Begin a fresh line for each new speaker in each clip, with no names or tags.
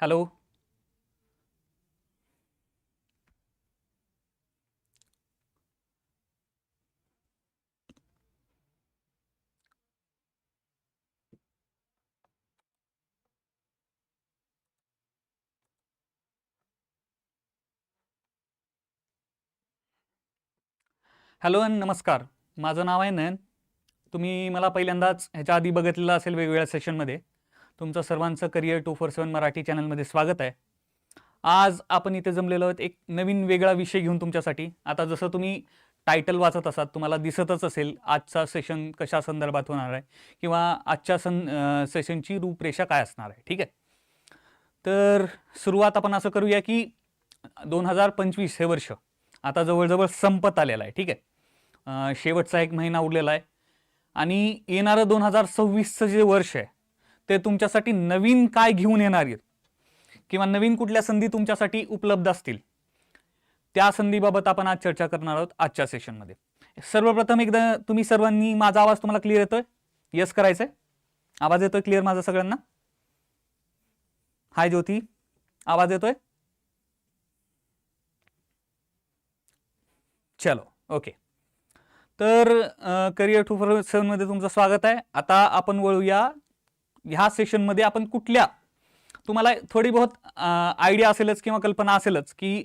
Hello? Hello अन नमस्कार. माझं नाव आहे नयन. तुम्ही मला पहिल्यांदाच ह्याच्या आधी बघितलेलं असेल वेगवेगळ्या सेशनमध्ये तुमचं सर्वांचं career two four seven Marathi चॅनलमध्ये स्वागत आहे. आज आपण इथे जमलेलो आहोत एक नवीन वेगळा विषय घेऊन तुमच्यासाठी. आता जसं तुम्ही टायटल वाचत असाल तुम्हाला दिसतच असेल आजचा सेशन कशा संदर्भात होणार आहे किंवा आजच्या सन सेशनची रूपरेषा काय असणार आहे ठीक आहे? तर सुरुवात आपण असं करूया की दोन हजार पंचवीस हे वर्ष आता जवळजवळ संपत आलेलं आहे ठीक आहे? शेवटचा एक महिना उरलेला आहे. आणि येणारं दोन हजार सव्वीसचं जे वर्ष आहे ते तुमच्यासाठी नवीन काय घेऊन येणार आहेत? किंवा नवीन कुठल्या संधी तुमच्यासाठी उपलब्ध असतील? त्या संधीबाबत आपण आज चर्चा करणार आहोत आजच्या सेशनमध्ये सर्वप्रथम एकदा तुम्ही सर्वांनी माझा आवाज तुम्हाला क्लिअर येतोय? येस करायचंय? आवाज येतोय क्लिअर माझा सगळ्यांना? हाय ज्योती आवाज येतोय? चलो ओके तर करिअर टू फोर सेवनमध्ये तुमचं स्वागत आहे. आता आपण वळूया ह्या सेशनमध्ये आपण कुठल्या तुम्हाला थोडी बहुत आयडिया असेलच किंवा कल्पना असेलच की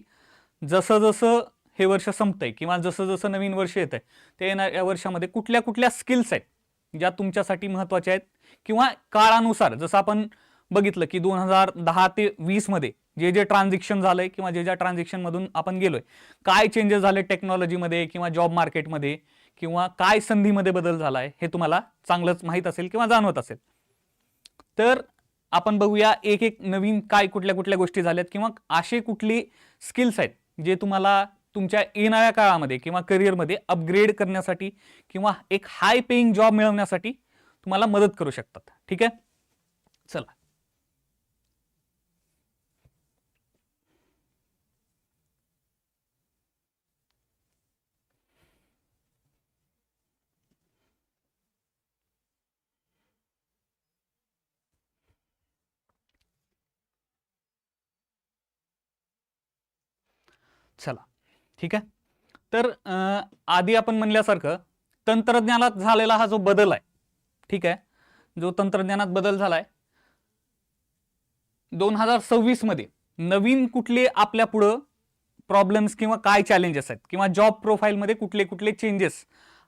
जसं जसं हे वर्ष संपतंय किंवा जसं जसं नवीन वर्ष येत आहे ते येणाऱ्या वर्षामध्ये कुठल्या कुठल्या स्किल्स आहेत ज्या तुमच्यासाठी महत्त्वाच्या आहेत? किंवा काळानुसार जसं आपण बघितलं की दोन हजार दहा ते वीसमध्ये जे जे ट्रान्झॅक्शन झालंय किंवा जे ज्या ट्रान्झॅक्शनमधून आपण गेलोय काय चेंजेस झाले टेक्नॉलॉजीमध्ये किंवा जॉब मार्केटमध्ये किंवा काय संधीमध्ये बदल झाला आहे हे तुम्हाला चांगलंच माहीत असेल किंवा जाणवत असेल. तर आपण बघूया एक एक नवीन काय कुठल्या कुठल्या गोष्टी झाल्यात किंवा असे कुठले स्किल्स आहेत जे तुम्हाला तुमच्या येणाऱ्या काळामध्ये किंवा करिअरमध्ये अपग्रेड करण्यासाठी किंवा एक हाय पेईंग जॉब मिळवण्यासाठी तुम्हाला मदत करू शकतात. ठीक आहे? चला. चला. ठीक आहे? तर आधी आपण म्हणल्यासारखं तंत्रज्ञानात झालेला हा जो बदल आहे ठीक आहे? जो तंत्रज्ञानात बदल झालाय दोन हजार सव्वीसमध्ये नवीन कुठले आपल्या पुढं प्रॉब्लेम्स किंवा काय चॅलेंजेस आहेत किंवा जॉब प्रोफाईलमध्ये कुठले कुठले चेंजेस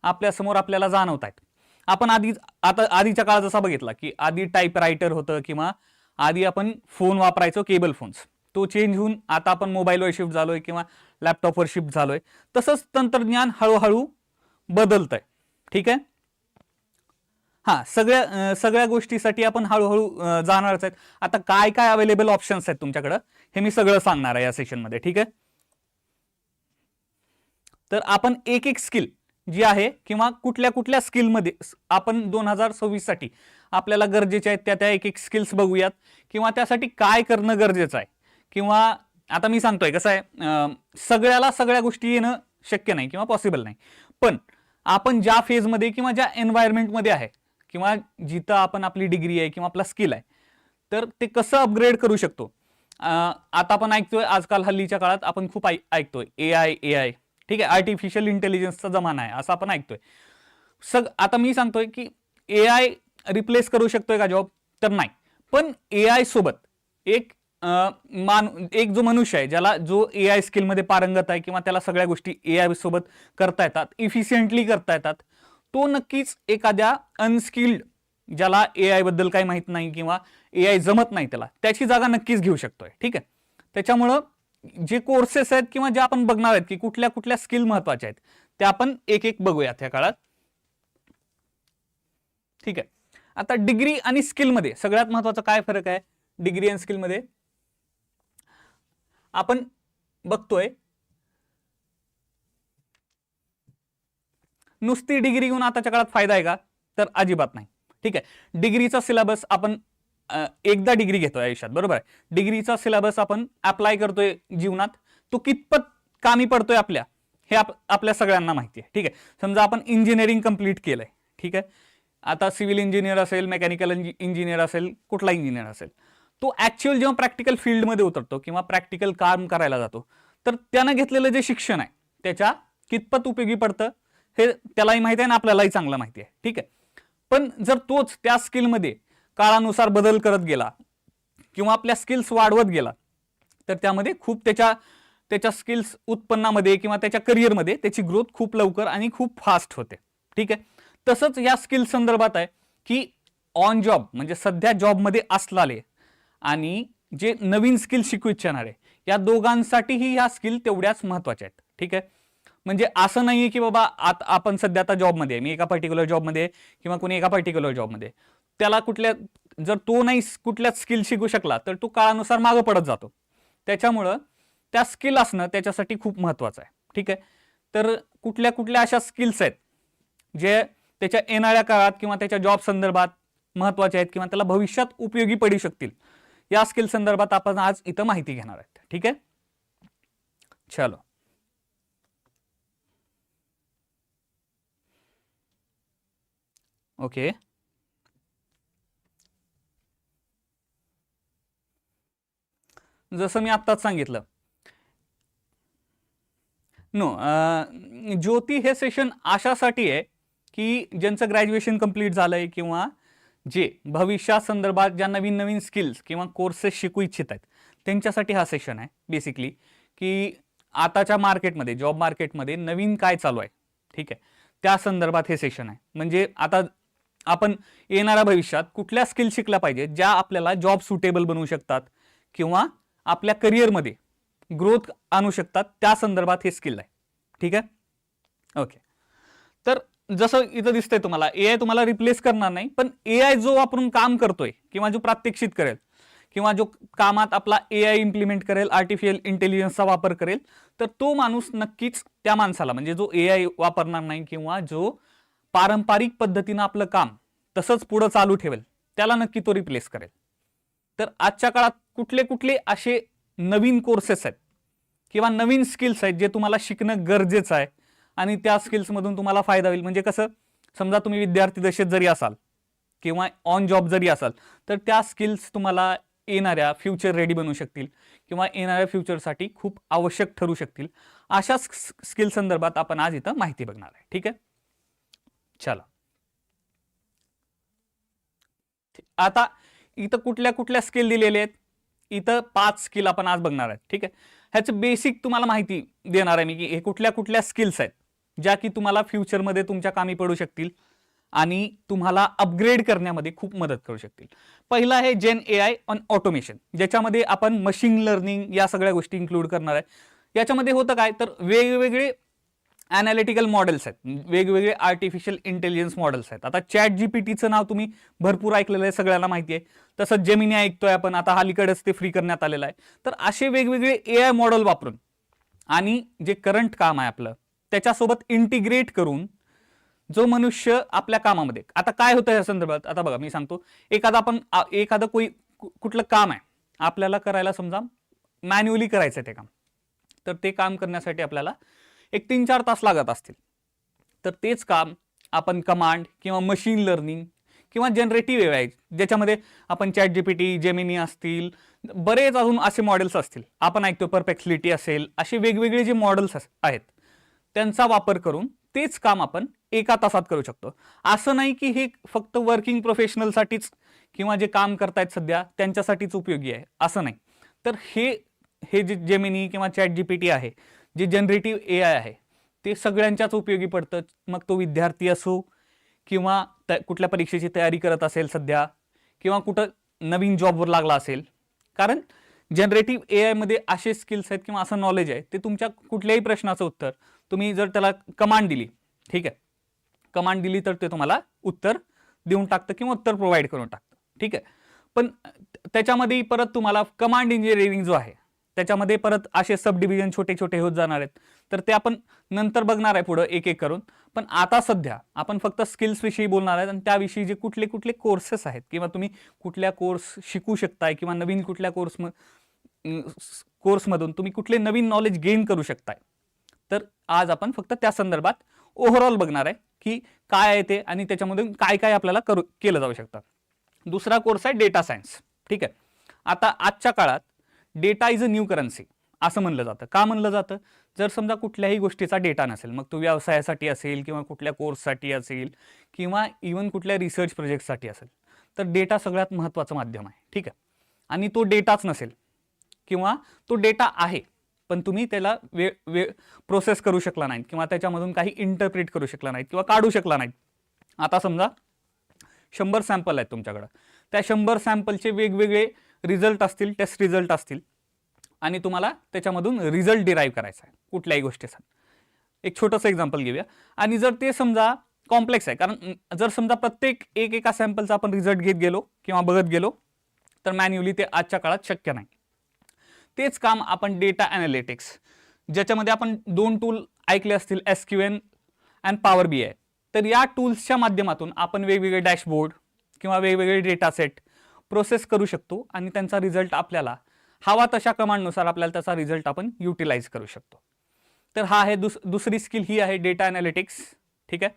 आपल्यासमोर आपल्याला जाणवत आहेत? आपण आधी आता आधीच्या काळात जसा बघितला की आधी टाईप रायटर होतं किंवा आधी आपण फोन वापरायचो केबल फोन्स तो चेंज होऊन आता आपण मोबाईलवर शिफ्ट झालोय किंवा लॅपटॉपवर शिफ्ट झालोय. तसंच तंत्रज्ञान हळूहळू बदलतंय. ठीक आहे? हां सगळ्या सगळ्या गोष्टीसाठी आपण हळूहळू जाणारच आहेत. आता काय काय अवेलेबल ऑप्शन्स आहेत तुमच्याकडं? हे मी सगळं सांगणार आहे या सेशनमध्ये ठीक आहे? तर आपण एक एक स्किल जी आहे किंवा कुठल्या कुठल्या स्किलमध्ये आपण दोन हजार सव्वीससाठी आपल्याला गरजेच्या आहेत त्या त्या एक एक स्किल्स बघूयात. किंवा त्यासाठी काय करणं गरजेचं आहे. किंवा आता मी सांगतोय कसं आहे सगळ्याला सगळ्या गोष्टी येणं शक्य नाही किंवा पॉसिबल नाही. पण आपण ज्या फेजमध्ये किंवा ज्या एन्व्हायरमेंटमध्ये आहे किंवा जिथं आपण आपली डिग्री आहे किंवा आपला स्किल आहे तर ते कसं अपग्रेड करू शकतो? आता आपण ऐकतोय आजकाल हल्लीच्या काळात आपण खूप ऐ ऐकतोय ए आय ए आय ठीक आहे आर्टिफिशियल इंटेलिजन्सचा जमाना आहे असं आपण ऐकतोय. सग आता मी सांगतोय की ए आय रिप्लेस करू शकतोय का जॉब तर नाही. पण ए आय सोबत एक मान एक जो मनुष्य आहे ज्याला जो ए आय स्किलमध्ये पारंगत आहे किंवा त्याला सगळ्या गोष्टी ए आय सोबत करता येतात इफिशियंटली करता येतात तो नक्कीच एखाद्या अनस्किल्ड ज्याला ए आयबद्दल काही माहीत नाही किंवा ए आय जमत नाही त्याला त्याची जागा नक्कीच घेऊ शकतोय ठीक आहे? त्याच्यामुळं जे कोर्सेस आहेत किंवा जे आपण बघणार आहेत की कुठल्या कुठल्या स्किल महत्त्वाच्या आहेत त्या आपण एक एक बघूयात या काळात. ठीक आहे? आता डिग्री आणि स्किलमध्ये सगळ्यात महत्त्वाचा काय फरक आहे? डिग्री आणि स्किलमध्ये आपण बघतोय. नुसती डिग्री घेऊन आताच्या काळात फायदा आहे का? तर अजिबात नाही. ठीक आहे. डिग्रीचा सिलेबस आपण एकदा डिग्री घेतोय आयुष्यात बरोबर आहे? डिग्रीचा सिलेबस आपण अप्लाय करतोय जीवनात. तो कितपत कामी पडतोय आपल्या हे आप आपल्या सगळ्यांना माहिती आहे. ठीक आहे. समजा आपण इंजिनिअरिंग कंप्लीट केलंय. ठीक आहे. आता सिव्हिल इंजिनियर असेल मेकॅनिकल इंजिनियर असेल कुठला इंजिनियर असेल? तो ॲक्च्युअल जेव्हा प्रॅक्टिकल फील्डमध्ये उतरतो किंवा प्रॅक्टिकल काम करायला जातो तर त्यानं घेतलेलं जे शिक्षण आहे त्याच्या कितपत उपयोगी पडतं हे त्यालाही माहिती आहे आणि आपल्यालाही चांगलं माहिती आहे. ठीक आहे? पण जर तोच त्या स्किलमध्ये काळानुसार बदल करत गेला किंवा आपल्या स्किल्स वाढवत गेला तर त्यामध्ये खूप त्याच्या त्याच्या स्किल्स उत्पन्नामध्ये किंवा त्याच्या करिअरमध्ये त्याची ग्रोथ खूप लवकर आणि खूप फास्ट होते. ठीक आहे? तसंच या स्किल संदर्भात आहे की ऑन जॉब म्हणजे सध्या जॉबमध्ये असलाले आणि जे नवीन स्किल शिकू इच्छिणारे या दोघांसाठीही ह्या स्किल तेवढ्याच महत्त्वाच्या आहेत. ठीक आहे? म्हणजे असं नाही आहे की बाबा आत आपण सध्या आता जॉबमध्ये आहे. मी एका पर्टिक्युलर जॉबमध्ये किंवा कोणी एका पर्टिक्युलर जॉबमध्ये त्याला कुठल्या जर तो नाही कुठल्याच स्किल शिकू शकला तर तो काळानुसार मागं पडत जातो. त्याच्यामुळं त्या स्किल असणं त्याच्यासाठी खूप महत्त्वाचं आहे. ठीक आहे? तर कुठल्या कुठल्या अशा स्किल्स आहेत जे त्याच्या येणाऱ्या काळात किंवा त्याच्या जॉब संदर्भात महत्त्वाचे आहेत किंवा त्याला भविष्यात उपयोगी पडू शकतील या स्किल संदर्भात आपण आज इथं माहिती घेणार आहेत. ठीक आहे? चलो. ओके. जसं मी आत्ताच सांगितलं. नो ज्योती हे सेशन अशासाठी आहे की ज्यांचं ग्रॅज्युएशन कंप्लीट झालं आहे किंवा जे भविष्यासंदर्भात ज्या नवीन नवीन स्किल्स किंवा कोर्सेस शिकू इच्छित आहेत त्यांच्यासाठी हा सेशन आहे. बेसिकली की आताच्या मार्केटमध्ये जॉब मार्केटमध्ये नवीन काय चालू आहे ठीक आहे? त्या संदर्भात हे सेशन आहे. म्हणजे आता आपण येणाऱ्या भविष्यात कुठल्या स्किल शिकल्या पाहिजे ज्या आपल्याला जॉब सुटेबल बनवू शकतात किंवा आपल्या करिअरमध्ये ग्रोथ आणू शकतात त्या संदर्भात हे स्किल आहे. ठीक आहे? ओके तर जसं इथं दिसतंय तुम्हाला ए आय तुम्हाला रिप्लेस करणार नाही पण ए आय जो वापरून काम करतोय किंवा जो प्रात्यक्षित करेल किंवा जो कामात आपला ए आय इम्प्लिमेंट करेल आर्टिफिशियल इंटेलिजन्सचा वापर करेल तर तो माणूस नक्कीच त्या माणसाला म्हणजे जो ए आय वापरणार नाही किंवा जो पारंपरिक पद्धतीनं आपलं काम तसंच पुढं चालू ठेवेल त्याला नक्की तो रिप्लेस करेल. तर आजच्या काळात कुठले कुठले असे नवीन कोर्सेस आहेत किंवा नवीन स्किल्स आहेत जे तुम्हाला शिकणं गरजेचं आहे आणि त्या स्किल्समधून तुम्हाला फायदा होईल. म्हणजे कसं समजा तुम्ही विद्यार्थी दशेत जरी असाल किंवा ऑन जॉब जरी असाल तर त्या स्किल्स तुम्हाला येणाऱ्या फ्युचर रेडी बनू शकतील किंवा येणाऱ्या फ्युचरसाठी खूप आवश्यक ठरू शकतील. अशा स्किल संदर्भात आपण आज इथं माहिती बघणार आहे. ठीक आहे? चला. आता इथं कुठल्या कुठल्या स्किल दिलेले आहेत? इथं पाच स्किल आपण आज बघणार आहेत. ठीक आहे? ह्याचं बेसिक तुम्हाला माहिती देणार आहे मी की हे कुठल्या कुठल्या स्किल्स आहेत. ज्या की तुम्हाला फ्युचरमध्ये तुमच्या कामी पडू शकतील आणि तुम्हाला अपग्रेड करण्यामध्ये खूप मदत करू शकतील. पहिलं आहे gen A I on automation ज्याच्यामध्ये आपण मशीन लर्निंग या सगळ्या गोष्टी इन्क्लूड करणार आहे. याच्यामध्ये होतं काय? तर वेगवेगळे ॲनालिटिकल मॉडेल्स आहेत. वेगवेगळे आर्टिफिशियल इंटेलिजन्स मॉडेल्स आहेत. आता चॅट जी पी टीचं नाव तुम्ही भरपूर ऐकलेलं आहे सगळ्यांना माहिती आहे. तसंच जेमिनी ऐकतोय आपण आता अलीकडेच ते फ्री करण्यात आलेलं आहे. तर असे वेगवेगळे ए आय मॉडेल वापरून आणि जे करंट काम आहे आपलं त्याच्यासोबत इंटिग्रेट करून जो मनुष्य आपल्या कामामध्ये आता काय होतं या संदर्भात? आता बघा मी सांगतो. एखादा आपण एखादं कोई कु- कुठलं काम आहे आपल्याला करायला समजा मॅन्युअली करायचं आहे ते काम. तर ते काम करण्यासाठी आपल्याला एक तीन चार तास लागत असतील. तर तेच काम आपण कमांड किंवा मशीन लर्निंग किंवा जनरेटिव्ह ए आय ज्याच्यामध्ये आपण chat G P T Gemini असतील बरेच अजून असे मॉडेल्स असतील. आपण ऐकतो परफेक्सिलिटी असेल असे वेगवेगळे जे मॉडेल्स आहेत त्यांचा वापर करून तेच काम आपण एका तासात करू शकतो. असं नाही की हे फक्त वर्किंग प्रोफेशनलसाठीच किंवा जे काम करतायत सध्या त्यांच्यासाठीच उपयोगी आहे असं नाही. तर हे हे जे जेमिनी किंवा चॅट जी पी टी आहे जे जनरेटिव्ह ए आय आहे ते सगळ्यांच्याच उपयोगी पडतं. मग तो विद्यार्थी असो किंवा त कुठल्या परीक्षेची तयारी करत असेल सध्या किंवा कुठं नवीन जॉबवर लागला असेल. कारण जनरेटिव्ह ए आयमध्ये असे स्किल्स आहेत किंवा असं नॉलेज आहे ते तुमच्या कुठल्याही प्रश्नाचं उत्तर तुम्ही जर त्याला कमांड दिली ठीक आहे? कमांड दिली तर ते तुम्हाला उत्तर देऊन टाकतं किंवा उत्तर प्रोव्हाइड करून टाकतं ठीक आहे? पण त्याच्यामध्ये परत तुम्हाला कमांड इंजिनिअरिंग जो आहे त्याच्यामध्ये परत असे सब डिव्हिजन छोटे छोटे होत जाणार आहेत. तर ते आपण नंतर बघणार आहे पुढं एक एक करून. पण आता सध्या आपण फक्त स्किल्सविषयी बोलणार आहेत आणि त्याविषयी जे कुठले कुठले कोर्सेस आहेत किंवा तुम्ही कुठल्या कोर्स शिकू शकताय किंवा नवीन कुठल्या कोर्स कोर्समधून तुम्ही कुठले नवीन नॉलेज गेन करू शकताय आज आपण फक्त त्या संदर्भात ओव्हरऑल बघणार आहे की काय आहे ते आणि त्याच्यामधून काय काय आपल्याला करू केलं जाऊ शकतं. दुसरा कोर्स आहे डेटा सायन्स ठीक आहे? आता आजच्या काळात data is a new currency असं म्हणलं जातं. का म्हणलं जातं? जर समजा कुठल्याही गोष्टीचा डेटा नसेल मग तो व्यवसायासाठी असेल किंवा कुठल्या कोर्ससाठी असेल किंवा इवन कुठल्या रिसर्च प्रोजेक्टसाठी असेल तर डेटा सगळ्यात महत्त्वाचं माध्यम आहे. ठीक आहे? आणि तो डेटाच नसेल किंवा तो डेटा आहे पण तुम्ही त्याला वे वे प्रोसेस करू शकला नाहीत किंवा त्याच्यामधून काही इंटरप्रिट करू शकला नाहीत किंवा काढू शकला नाहीत. आता समजा शंभर सॅम्पल आहेत तुमच्याकडं. त्या शंभर सॅम्पलचे वेगवेगळे रिझल्ट असतील टेस्ट रिझल्ट असतील. आणि तुम्हाला त्याच्यामधून रिझल्ट डिराईव्ह करायचा आहे कुठल्याही गोष्टीचा. एक छोटंसं एक्झाम्पल घेऊया. आणि जर ते समजा कॉम्प्लेक्स आहे कारण जर समजा प्रत्येक एक एका सॅम्पलचा आपण रिझल्ट घेत गेलो किंवा बघत गेलो तर मॅन्युअली ते आजच्या काळात शक्य नाही. तेच काम आपण डेटा ॲनालिटिक्स ज्याच्यामध्ये आपण दोन टूल ऐकले असतील S Q L and power B I तर या टूल्सच्या माध्यमातून आपण वेगवेगळे डॅशबोर्ड किंवा वेगवेगळे डेटा सेट प्रोसेस करू शकतो आणि त्यांचा रिझल्ट आपल्याला हवा तशा कमांडनुसार आपल्याला त्याचा रिझल्ट आपण युटिलाइज करू शकतो. तर हा आहे दुस दुसरी स्किल ही आहे डेटा ॲनालिटिक्स ठीक आहे?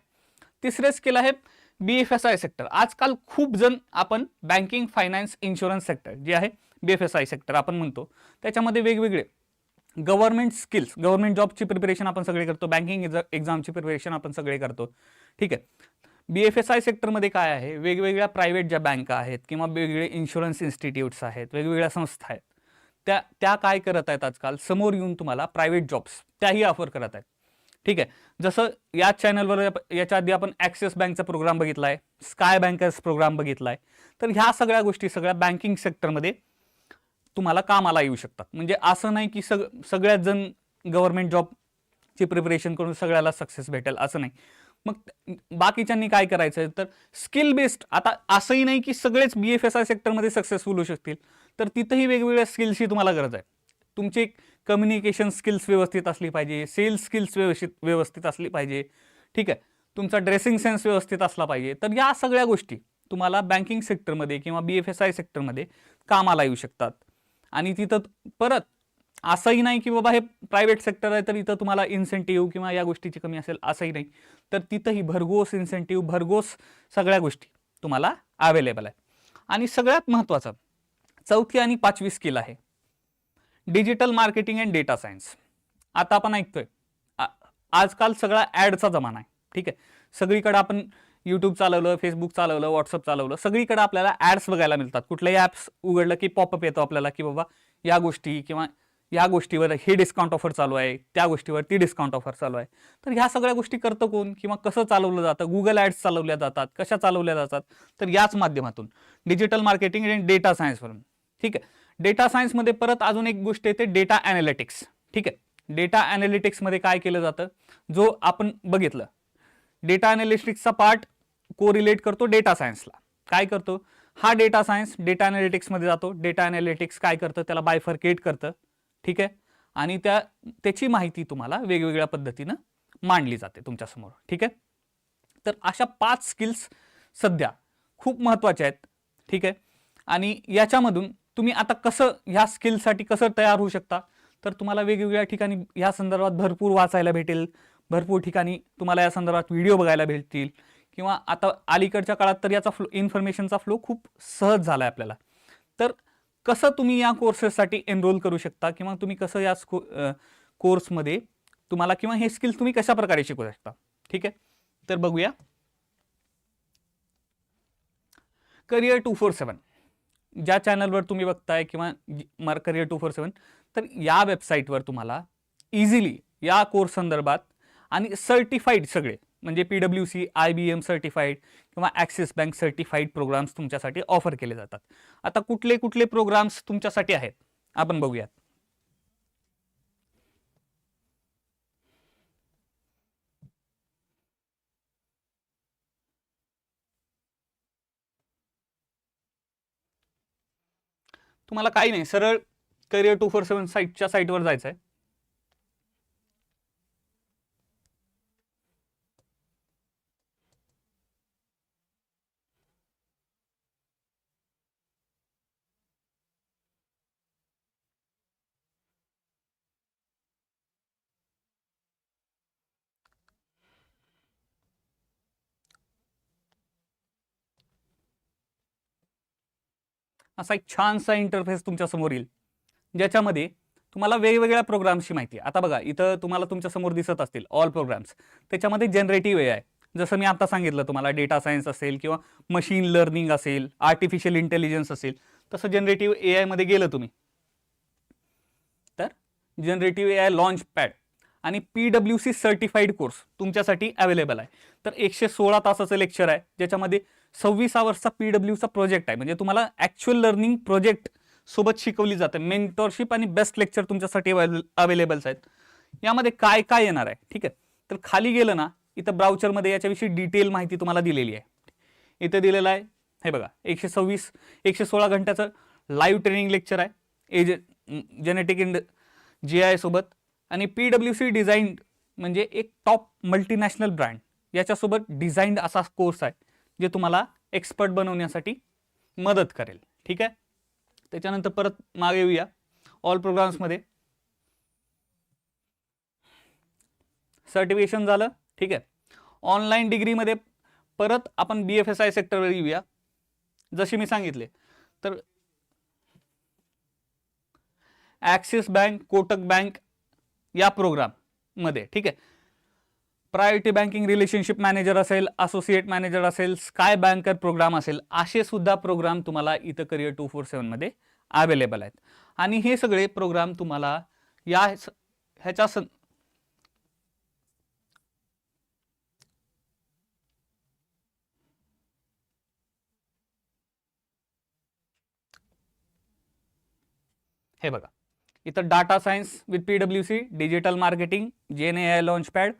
तिसरे स्किल आहे B F S I sector आजकाल खूप जण आपण बँकिंग फायनान्स इन्शुरन्स सेक्टर जे आहे B F S I sector आपण म्हणतो त्याच्यामध्ये वेगवेगळे गव्हर्नमेंट स्किल्स गव्हर्नमेंट जॉबची प्रिपरेशन आपण सगळे करतो बँकिंग एक्झामची प्रिपरेशन आपण सगळे करतो. ठीक आहे. बी एफ एस आय सेक्टरमध्ये काय आहे? वेगवेगळ्या प्रायव्हेट ज्या बँका आहेत किंवा वेगवेगळे इन्शुरन्स इन्स्टिट्यूट्स आहेत वेगवेगळ्या संस्था आहेत त्या त्या काय करत आहेत आजकाल? समोर येऊन तुम्हाला प्रायव्हेट जॉब्स त्याही ऑफर करत आहेत. ठीक आहे. जसं या चॅनलवर याच्या आधी आपण ॲक्सिस बँकचा प्रोग्राम बघितला आहे स्काय बँकर्स प्रोग्राम बघितला आहे तर ह्या सगळ्या गोष्टी सगळ्या बँकिंग सेक्टरमध्ये तुम्हाला कामाला येऊ शकतात. म्हणजे असं नाही की सग सगळ्याच जण गव्हर्नमेंट जॉबची प्रिपरेशन करून सगळ्याला सक्सेस भेटेल असं नाही. मग बाकीच्यांनी काय करायचं आहे तर स्किल बेस्ड आता असंही नाही की सगळेच बी एफ एस आय सेक्टरमध्ये सक्सेसफुल होऊ शकतील. तर तिथंही वेगवेगळ्या स्किल्सची तुम्हाला गरज आहे. तुमची कम्युनिकेशन स्किल्स व्यवस्थित असली पाहिजे सेल्स स्किल्स व्यवस्थित व्यवस्थित असली पाहिजे. ठीक आहे? तुमचा ड्रेसिंग सेन्स व्यवस्थित असला पाहिजे. तर या सगळ्या गोष्टी तुम्हाला बँकिंग सेक्टरमध्ये किंवा बी एफ एस आय सेक्टरमध्ये कामाला येऊ शकतात. आणि तिथं परत असंही नाही की बाबा हे प्रायव्हेट सेक्टर आहे तर इथं तुम्हाला इन्सेंटिव्ह किंवा या गोष्टीची कमी असेल असंही नाही. तर तिथंही भरघोस इन्सेंटिव्ह भरघोस सगळ्या गोष्टी तुम्हाला अवेलेबल आहे आणि सगळ्यात महत्त्वाचं चौथी आणि पाचवी स्किल आहे. Digital marketing and data science आता आपण ऐकतोय आजकाल सगळा ॲडचा जमाना आहे. ठीक आहे. सगळीकडे आपण यूट्यूब चालवलं फेसबुक चालवलं व्हॉट्सअप चालवलं सगळीकडे आपल्याला ॲड्स बघायला मिळतात. कुठल्याही ॲप्स उघडलं की पॉपअप येतो आपल्याला की बाबा या गोष्टी किंवा या गोष्टीवर हे डिस्काउंट ऑफर चालू आहे त्या गोष्टीवर ती डिस्काउंट ऑफर चालू आहे. तर ह्या सगळ्या गोष्टी करतं कोण? किंवा कसं चालवलं जातं? गुगल ॲड्स चालवल्या जातात कशा चालवल्या जातात? तर याच माध्यमातून. डिजिटल मार्केटिंग आणि डेटा सायन्सवरून ठीक आहे? डेटा सायन्समध्ये परत अजून एक गोष्ट येते डेटा ॲनालिटिक्स ठीक आहे? डेटा ॲनालिटिक्समध्ये काय केलं जातं? जो आपण बघितलं. डेटा ॲनालिटिक्सचा पार्ट कोरिलेट करतो डेटा सायन्सला काय करतो? हा डेटा सायन्स डेटा ॲनालिटिक्समध्ये जातो. डेटा ॲनालिटिक्स काय करतं? त्याला बायफर्केट करतं. ठीक आहे? आणि त्या त्याची माहिती तुम्हाला वेगवेगळ्या पद्धतीनं मांडली जाते तुमच्यासमोर. ठीक आहे? तर अशा पाच स्किल्स सध्या खूप महत्त्वाच्या आहेत. ठीक आहे? आणि याच्यामधून तुम्ही आता कसं ह्या स्किलसाठी कसं तयार होऊ शकता? तर तुम्हाला वेगवेगळ्या ठिकाणी या संदर्भात भरपूर वाचायला भेटेल. भरपूर ठिकाणी तुम्हाला या संदर्भात व्हिडिओ बघायला भेटतील. किंवा आता अलीकडच्या काळात तर याचा फ्लो इन्फॉर्मेशनचा फ्लो खूप सहज झाला आहे आपल्याला. तर कसं तुम्ही या कोर्सेससाठी एनरोल करू शकता? किंवा तुम्ही कसं या स्को कोर्समध्ये तुम्हाला किंवा हे स्किल तुम्ही कशा प्रकारे शिकू शकता? ठीक आहे? तर बघूया. करिअर टू फोर सेवन ज्या चॅनलवर तुम्ही बघताय किंवा मार करिअर टू फोर सेवन तर या वेबसाईटवर तुम्हाला इझिली या कोर्स संदर्भात आणि सर्टिफाईड सगळे म्हणजे P W C I B M certified किंवा ॲक्सिस बँक सर्टिफाईड प्रोग्राम्स तुमच्यासाठी ऑफर केले जातात. आता कुठले कुठले प्रोग्राम्स तुमच्यासाठी आहेत? आपण बघूयात. तुम्हाला काही नाही सरळ करिअर टू फोर सेवन साईटच्या साईटवर जायचं आहे असा एक छानसा इंटरफेस तुमच्यासमोर येईल ज्याच्यामध्ये तुम्हाला वेगवेगळ्या प्रोग्राम्सची माहिती आहे. आता बघा इथं तुम्हाला तुमच्यासमोर दिसत असतील ऑल प्रोग्राम्स त्याच्यामध्ये जनरेटिव्ह ए आहे जसं मी आता सांगितलं तुम्हाला डेटा सायन्स असेल किंवा मशीन लर्निंग असेल आर्टिफिशियल इंटेलिजन्स असेल तसं जनरेटिव्ह ए आयमध्ये गेलं तुम्ही. तर generative A I launch pad आणि P W C certified course तुमच्यासाठी अवेलेबल आहे. तर एकशे सोळा तासाचं लेक्चर आहे ज्याच्यामध्ये सव्वीस आवर्सचा पी डब्ल्यूचा प्रोजेक्ट आहे. म्हणजे तुम्हाला ॲक्च्युअल लर्निंग प्रोजेक्ट सोबत शिकवली जाते. मेंटॉरशिप आणि बेस्ट लेक्चर तुमच्यासाठी अवेलेबल्स आहेत. यामध्ये काय काय येणार आहे? ठीक आहे? तर खाली गेलं ना इथं ब्राउचरमध्ये याच्याविषयी डिटेल माहिती तुम्हाला दिलेली आहे. इथं दिलेलं आहे हे बघा एकशे सव्वीस एकशे सोळा घंट्याचं लाईव्ह ट्रेनिंग लेक्चर आहे. Age genetic Ind G I सोबत. आणि पी डब्ल्यू सी डिझाईन म्हणजे एक टॉप मल्टीनॅशनल ब्रँड याच्यासोबत डिझाईन्ड असा कोर्स आहे. जे तुम्हाला एक्सपर्ट बनवण्यासाठी मदत करेल. ठीक आहे? त्याच्यानंतर परत मागे येऊया. ऑल प्रोग्राम्समध्ये सर्टिफिकेशन झालं. ठीक आहे? ऑनलाईन डिग्रीमध्ये परत आपण बी एफ एस आय सेक्टरवर येऊया. जसे मी सांगितले. तर ॲक्सिस बँक कोटक बँक या प्रोग्राममध्ये ठीक आहे? प्रायोरिटी बँकिंग रिलेशनशिप मॅनेजर असेल असोसिएट मॅनेजर असेल स्काय बँकर प्रोग्राम असेल असे सुद्धा प्रोग्राम तुम्हाला इथं करिअर टू फोर सेवनमध्ये अवेलेबल आहेत. आणि हे सगळे प्रोग्राम तुम्हाला या ह्याच्या सं हे बघा. इथं data science with P W C digital marketing जे N A I launch pad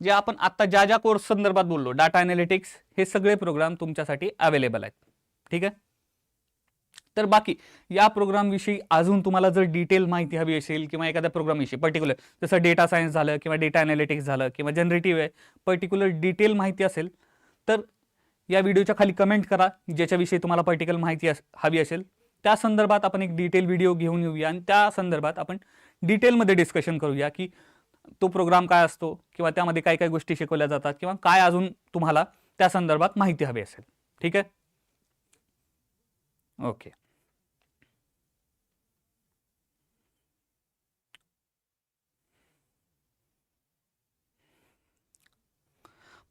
जे आपण आत्ता ज्या ज्या कोर्स संदर्भात बोललो डाटा अनालिटिक्स हे सगळे प्रोग्राम तुमच्यासाठी अवेलेबल आहेत. ठीक आहे? तर बाकी या प्रोग्रामविषयी अजून तुम्हाला जर डिटेल माहिती हवी असेल किंवा एखाद्या प्रोग्रामविषयी पर्टिक्युलर जसं डेटा सायन्स झालं किंवा डेटा अनालिटिक्स झालं किंवा जनरेटिव्ह आहे पर्टिक्युलर डिटेल माहिती असेल तर या व्हिडिओच्या खाली कमेंट करा ज्याच्याविषयी तुम्हाला पर्टिक्युलर माहिती अस हवी असेल. त्या संदर्भात आपण एक डिटेल व्हिडिओ घेऊन येऊया आणि त्या संदर्भात आपण डिटेलमध्ये डिस्कशन करूया की तो प्रोग्राम काय असतो किंवा त्यामध्ये काय काय गोष्टी शिकवल्या जातात किंवा काय अजून तुम्हाला त्या संदर्भात माहिती हवी असेल. ठीक आहे? ओके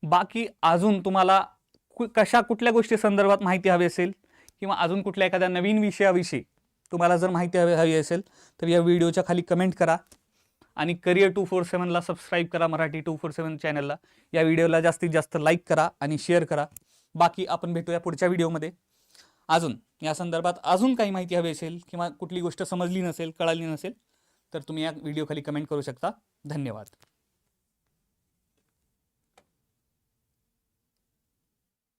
बाकी अजून तुम्हाला कु- कशा कुठल्या गोष्टी संदर्भात माहिती हवी असेल किंवा अजून कुठल्या एखाद्या नवीन विषयाविषयी तुम्हाला जर माहिती हवी हवी असेल तर या व्हिडिओच्या खाली कमेंट करा. आणि करिअर टू फोर सेवनला सबस्क्राईब करा मराठी टू फोर सेवन चॅनलला या व्हिडिओला जास्तीत जास्त लाईक करा आणि शेअर करा. बाकी आपण भेटूया पुढच्या व्हिडिओमध्ये. अजून या संदर्भात अजून काही माहिती हवी असेल किंवा कुठली गोष्ट समजली नसेल कळाली नसेल तर तुम्ही या व्हिडिओखाली कमेंट करू शकता. धन्यवाद.